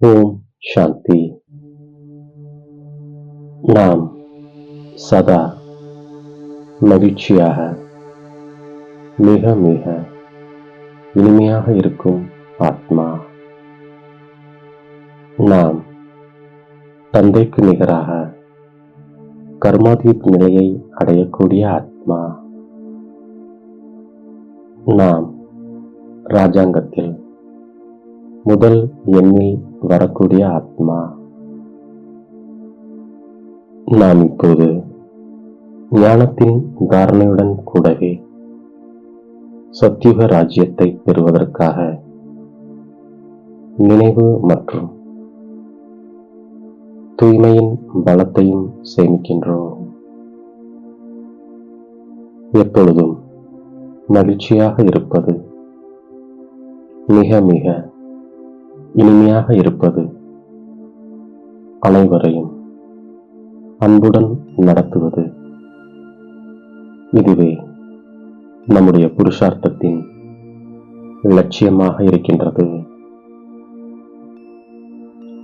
ஓம் சாந்தி நாம் சதா மகிழ்ச்சியாக மிக மிக இனிமையாக இருக்கும் ஆத்மா நாம் தந்தைக்கு நிகராக கர்மாதீத் நிலையை அடையக்கூடிய ஆத்மா நாம் ராஜாங்கத்தில் முதல் எண்ணில் வரக்கூடிய ஆத்மா. நாம் இப்போது ஞானத்தின் தாரணையுடன் கூடவே சத்யுக ராஜ்யத்தை பெறுவதற்காக நினைவு மற்றும் தூய்மையின் பலத்தையும் சேமிக்கின்றோம். எப்பொழுதும் மகிழ்ச்சியாக இருப்பது மிக மிக இனிமையாக இருப்பது அனைவரையும் அன்புடன் நடத்துவது. இதுவே நம்முடைய புருஷார்த்தத்தின் லட்சியமாக இருக்கின்றது.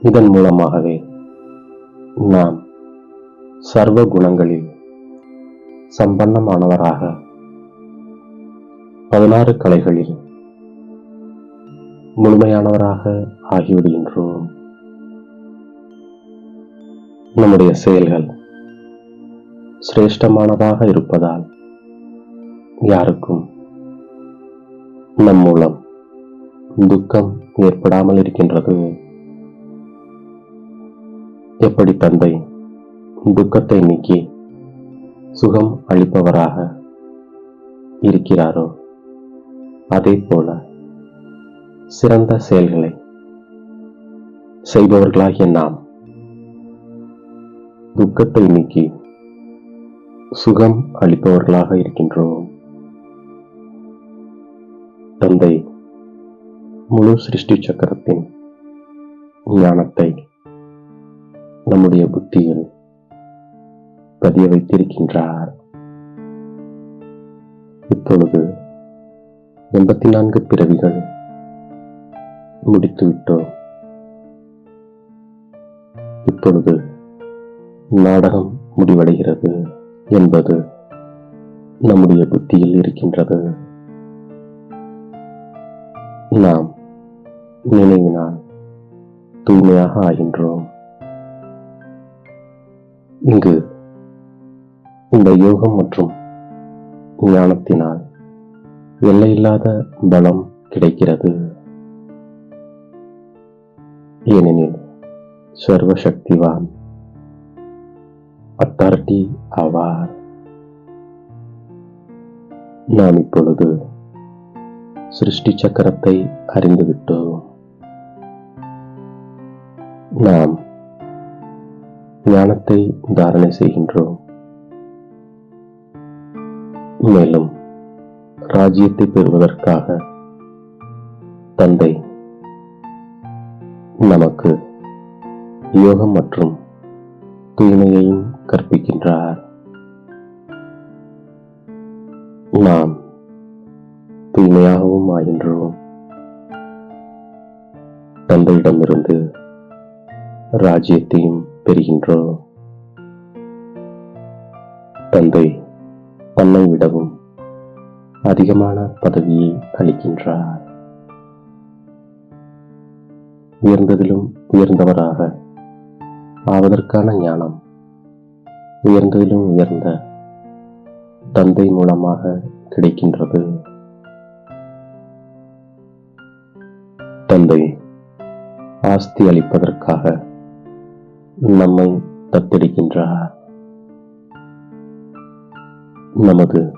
இதன் மூலமாகவே நாம் சர்வ குணங்களில் சம்பன்னமானவராக பதினாறு கலைகளில் முழுமையானவராக ஆகிவிடுகின்றோம். நம்முடைய செயல்கள் சிரேஷ்டமானதாக இருப்பதால் யாருக்கும் நம் மூலம் துக்கம் ஏற்படாமல் இருக்கின்றது. எப்படி தந்தை துக்கத்தை நீக்கி சுகம் அளிப்பவராக இருக்கிறாரோ அதே போல சிறந்த செயல்களை செய்பவர்களாகிய நாம். துக்கத்தை நீக்கி சுகம் அளிப்பவர்களாக இருக்கின்றோம். தந்தை முழு சிருஷ்டி சக்கரத்தின் ஞானத்தை நம்முடைய புத்தியில் பதிய வைத்திருக்கின்றார். இப்பொழுது எண்பத்தி நான்கு பிறவிகள் முடித்துவிட்டோம். இப்பொழுது நாடகம் முடிவடைகிறது என்பது நம்முடைய புத்தியில் இருக்கின்றது. நாம் நினைவினால் தூய்மையாக ஆகின்றோம். இங்கு இந்த யோகம் மற்றும் ஞானத்தினால் எல்லையில்லாத பலம் கிடைக்கிறது. ஏனெனில் சர்வசக்திவான். அத்தாரிட்டி ஆவார். நாம் இப்பொழுது சிருஷ்டி சக்கரத்தை அறிந்துவிட்டோம். நாம் ஞானத்தை தாரணை செய்கின்றோம். மேலும் ராஜ்யத்தை பெறுவதற்காக தந்தை நமக்கு யோகம் மற்றும் தூய்மையையும் கற்பிக்கின்றார். நாம் தூய்மையாகவும் ஆகின்றோம். தந்தையிடமிருந்து ராஜ்யத்தையும் பெறுகின்றோம். தந்தை தன்னை விடவும் அதிகமான பதவியை அளிக்கின்றார். உயர்ந்ததிலும் உயர்ந்தவராக. ஆவதற்கான ஞானம் உயர்ந்ததிலும் உயர்ந்த தந்தை மூலமாக கிடைக்கின்றது. தந்தை ஆஸ்தி அளிப்பதற்காக நம்மை தத்தெடுக்கின்றார். நமது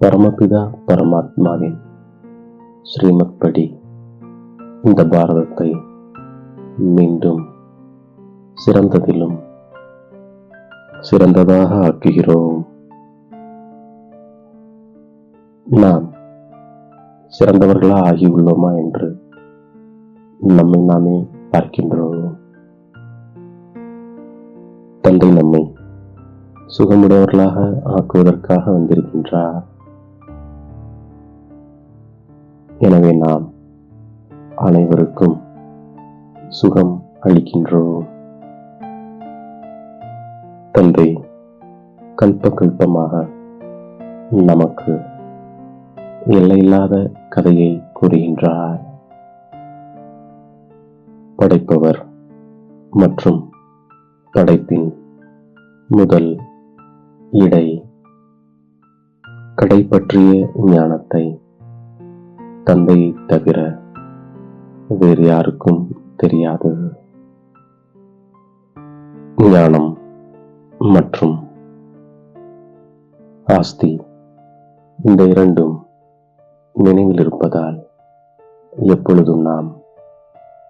பரமபிதா பரமாத்மாவின் ஸ்ரீமத் படி இந்த பாரதத்தை மீண்டும் சிறந்ததிலும் சிறந்ததாக ஆக்குகிறோம். நாம் சிறந்தவர்களா ஆகியுள்ளோமா என்று நம்மை நாமே பார்க்கின்றோம். தந்தை நம்மை சுகமுடையவர்களாக ஆக்குவதற்காக வந்திருக்கின்றார். எனவே நாம் அனைவருக்கும் சுகம் அளிக்கின்றோம். தந்தை கல்ப கல்பமாக நமக்கு எல்லையில்லாத கதையை கூறுகின்றார். படைப்பவர் மற்றும் படைப்பின் முதல் இடை கடை பற்றிய ஞானத்தை தந்தையை தவிர வேறு யாருக்கும் தெரியாது. ஞானம் மற்றும் ஆஸ்தி இந்த இரண்டும் நினைவில் இருப்பதால் எப்பொழுதும் நாம்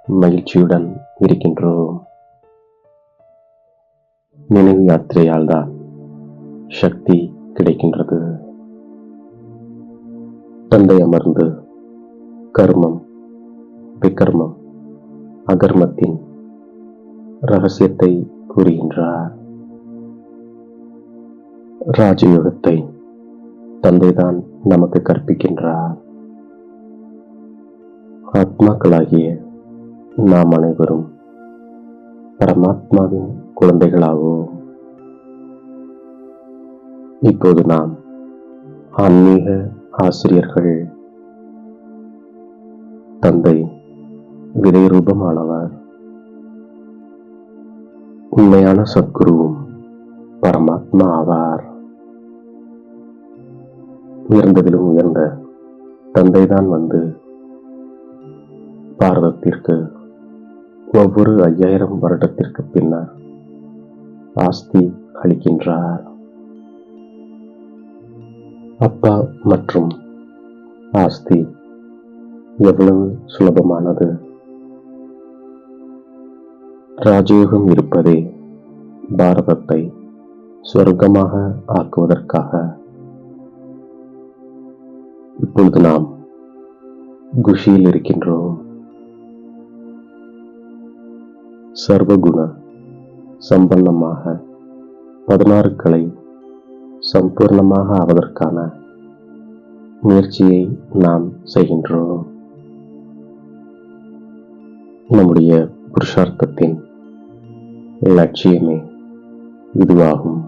மகிழ்ச்சியுடன் இருக்கின்றோம். நினைவு யாத்திரையால் தான் சக்தி கிடைக்கின்றது. தந்தை அமர்ந்து கர்மம் விக்ரமம் அகர்மத்தின் ரகசியத்தை கூறுகின்றார். ராஜயோகத்தை தந்தைதான் நமக்கு கற்பிக்கின்றார். ஆத்மாக்களாகிய நாம் அனைவரும் பரமாத்மாவின் குழந்தைகளாகவும் இப்போது நாம் ஆன்மீக ஆசிரியர்கள் தந்தை விதை ரூபமானவர் உண்மையான சத்குருவும் பரமாத்மா ஆவார் உயர்ந்ததிலும் உயர்ந்த தந்தைதான் வந்து பாரதத்திற்கு ஒவ்வொரு ஐயாயிரம் வருடத்திற்கு பின்னர் ஆஸ்தி அளிக்கின்றார். அப்பா மற்றும் ஆஸ்தி எவ்வளவு சுலபமானது? ராஜயோகம் இருப்பதே பாரதத்தை சொர்க்கமாக ஆக்குவதற்காக. இப்பொழுது நாம் குஷியில் இருக்கின்றோம். சர்வகுண சம்பன்னமாக பதினாறு கலை சம்பூர்ணமாக ஆவதற்கான முயற்சியை நாம் செய்கின்றோம். நம்முடைய புருஷார்த்தத்தின் லட்சியமே இதுவாகும்.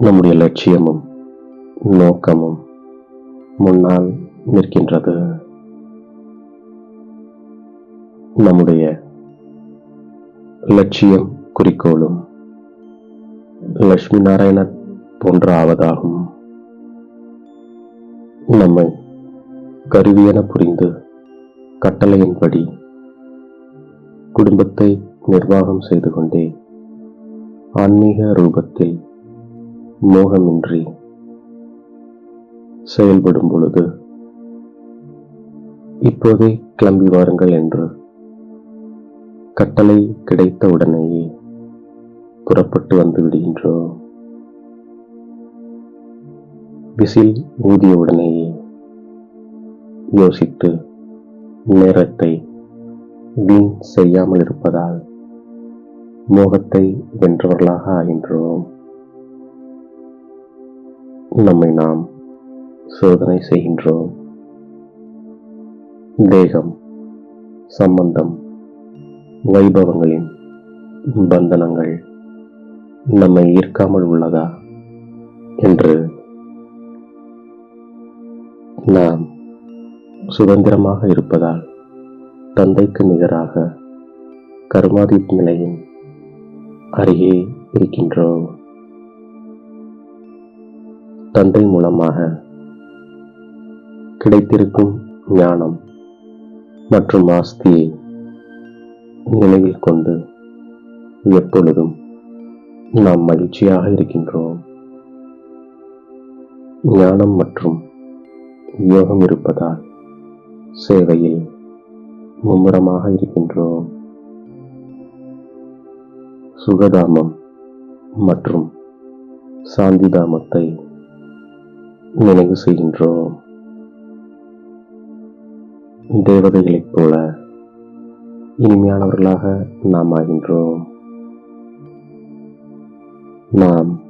நம்முடைய லட்சியமும் நோக்கமும் முன்னால் நிற்கின்றது. நம்முடைய லட்சியம் குறிக்கோளும் லட்சுமி நாராயணன் போன்ற ஆவதாகும். நம்மை கருவியென புரிந்து கட்டளையின்படி குடும்பத்தை நிர்வாகம் செய்து கொண்டே ஆன்மீக ரூபத்தில் மோகமின்றி செயல்படும் பொழுது இப்போதே கிளம்பி வாருங்கள் என்று கட்டளை கிடைத்த உடனேயே புறப்பட்டு வந்து விடுகின்றோம் விசில் ஊதிய உடனேயே யோசித்து நேரத்தை வீண் செய்யாமல் இருப்பதால் மோகத்தை வென்றவர்களாக ஆகின்றோம். நம்மை நாம் சோதனை செய்கின்றோம். தேகம் சம்பந்தம் வைபவங்களின் பந்தனங்கள் நம்மை ஈர்க்காமல் உள்ளதா என்று நாம் சுதந்திரமாக இருப்பதால் தந்தைக்கு நிகராக கர்மாதித் நிலையின் அருகே இருக்கின்றோம் தந்தை மூலமாக கிடைத்திருக்கும் ஞானம் மற்றும் ஆஸ்தியை நினைவில் கொண்டு எப்பொழுதும் நாம் மகிழ்ச்சியாக இருக்கின்றோம். ஞானம் மற்றும் யோகம் இருப்பதால் சேவையில் மும்முரமாக இருக்கின்றோம். சுகதாமம் மற்றும் சாந்திதாமத்தை நினைவு செய்கின்றோம். தேவதைகளைப் போல இனிமையானவர்களாக நாம் ஆகின்றோம். நாம்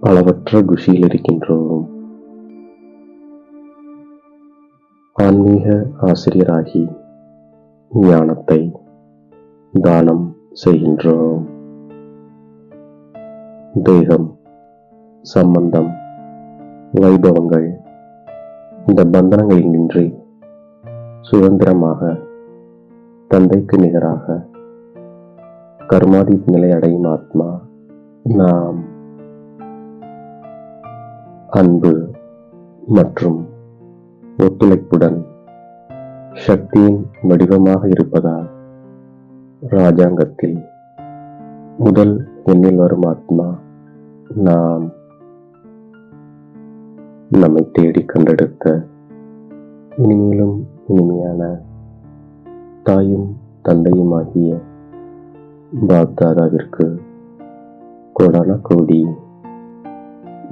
பலவற்ற குஷியில் இருக்கின்றோம். ஆன்மீக ஆசிரியராகி ஞானத்தை தானம் செய்கின்றோம். தேகம் சம்பந்தம் வைபவங்கள் இந்த பந்தனங்களில் நின்று சுதந்திரமாக தந்தைக்கு நிகராக கர்மாதி நிலை அடையும் ஆத்மா நாம் அன்பு மற்றும் ஒத்துழைப்புடன் சக்தியின் வடிவமாக இருப்பதால் ராஜாங்கத்தில் முதல் எண்ணில் வரும் ஆத்மா நாம் நம்மை தேடி கண்டெடுத்த இனிமேலும் இனிமையான தாயும் தந்தையுமாகிய பாப்தாதாவிற்கு கோடான கோடி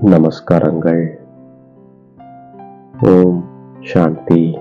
நமஸ்காரங்கள். ஓம் சாந்தி.